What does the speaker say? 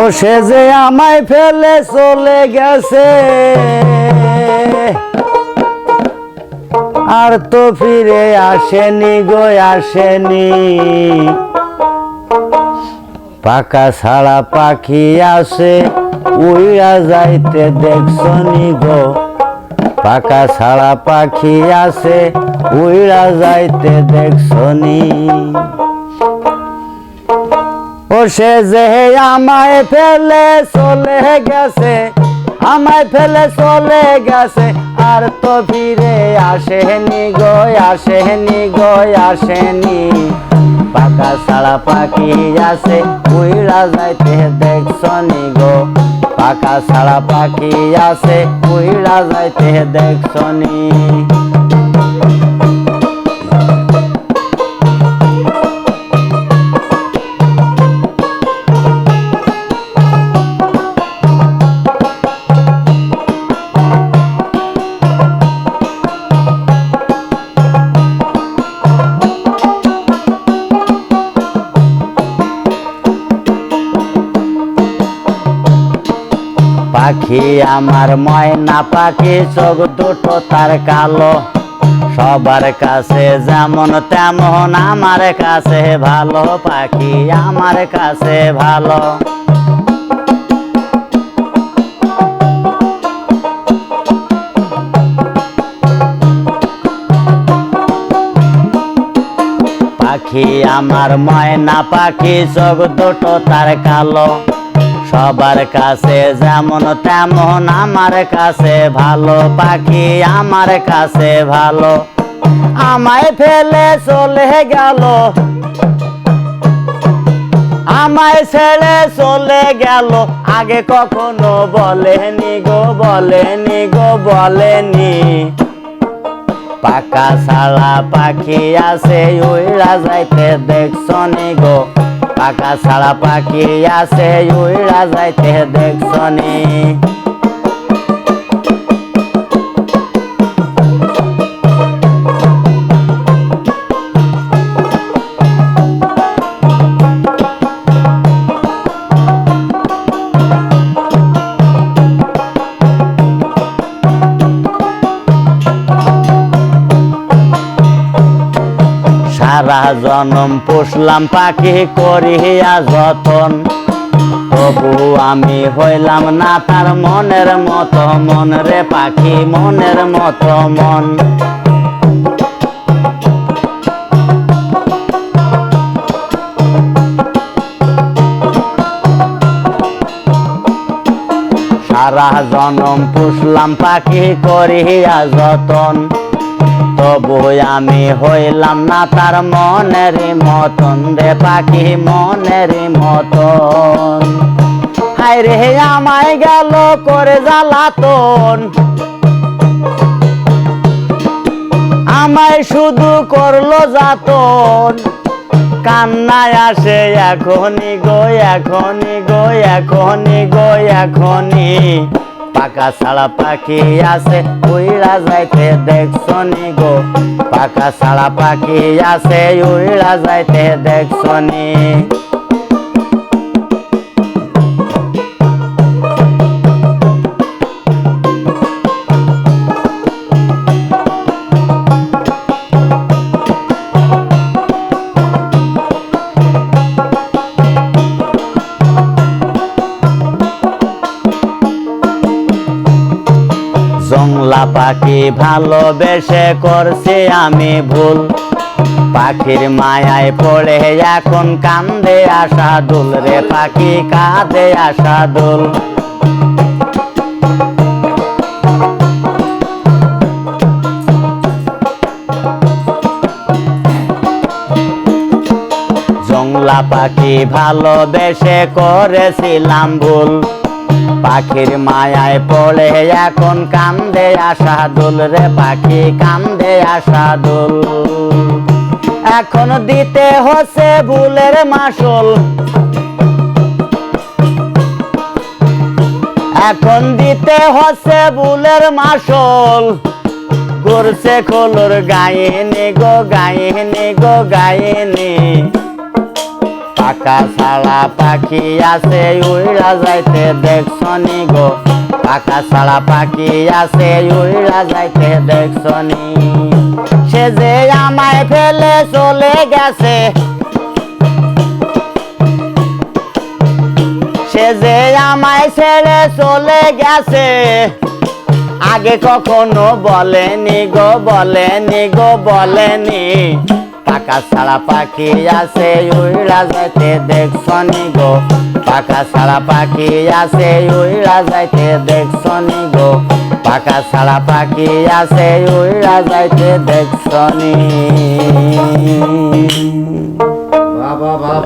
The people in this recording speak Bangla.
ও, সে যে আমায় ফেলে চলে গেছে। আর তো ফিরে আসেনি গো, আসেনি। পাকা ছাড়া পাখি আসে উইরা যাইতে দেখছনি গো। পাকা ছাড়া পাখি আসে উইরা যাইতে দেখছনি। ও সে যে আমায় ফেলে চলে গেছে, আমায় ফেলে চলে গেছে। আর তো ফিরে আসেনি গো আসেনি গো, আসেনি। পাকা ছাড়া পাখি আছে উইরা যাইতে দেখছনি গো। পাকা ছাড়া পাখি আছে উইরা যাইতে দেখছনি পাখি আমার ময়না পাখি, চোখ দুটো তার কালো। সবার কাছে যেমন তেমন আমার কাছে ভালো পাখি আমার কাছে ভালো। পাখি আমার ময়না পাখি, চোখ দুটো তার কালো। সবার কাছে যেমন তেমন আমার কাছে ভালো, পাখি আমার কাছে ভালো। আমায় ফেলে চলে গেল। আমায় ছেড়ে চলে গেল। আগে কখনো বলেনি গো বলেনি গো, বলেনি। পাকা ছাড়া পাখি আছে উইরা যাইতে দেখছনি গো। পাকা ছাড়া পাখি আছে উইরা যাইতে দেখছনি সারা জনম পুষলাম পাখি করিয়া যতন। তবু আমি হইলাম না তার মনের মতো মন রে পাখি, মনের মতো মন। সারা জনম পুষলাম পাখি করিয়া যতন। তবু আমি হইলাম না তার মনের মতন রে পাখি, মনের মতন। হায় রে, আমায় গেল করে জ্বালাতন। আমায় শুধু করল যাতন। কান্নায় আসে এখনই গো এখনই গো এখনই গো, এখনই। পাকা ছাড়া পাখি আছে, উইড়া যাইতে দেখছনি গো। পাকা ছাড়া পাখি আছে, উইড়া যাইতে দেখছনি জংলা পাখি ভালোবেসে করছে আমি ভুল। পাখির মায়ায় পড়ে এখন কান্দে আসা দুল রে, পাখি কাঁদে আসা দুল জংলা পাখি ভালোবেসে করেছিলাম ভুল। পাখির মায়ায় পড়ে, এখন কান্দে আসা দুল রে পাখি, কান্দে আসা দুল। এখন দিতে হচ্ছে ভুলের মাসল। এখন দিতে হচ্ছে ভুলের মাসল। করছে খোলর গায়েনি গো গায়েনি গো, গায়েনি। পাকা ছাড়া পাখি আছে, উইড়া যাইতে দেখছনি গো। পাকা ছাড়া পাখি আছে, উইড়া যাইতে দেখছনি সে যে আমায় ফেলে চলে গেছে। সে যে আমায় ছেড়ে চলে গেছে। আগে কখনো বলেনি গো বলেনি গো, বলেনি। পাকা সারা পাখি আছে উইড়া যাইতে দেখছনি গো? পাকা সারা পাখি আছে উইড়া যাইতে দেখছনি গো? পাকা সারা পাখি আছে উইড়া যাইতে দেখছনি বাহ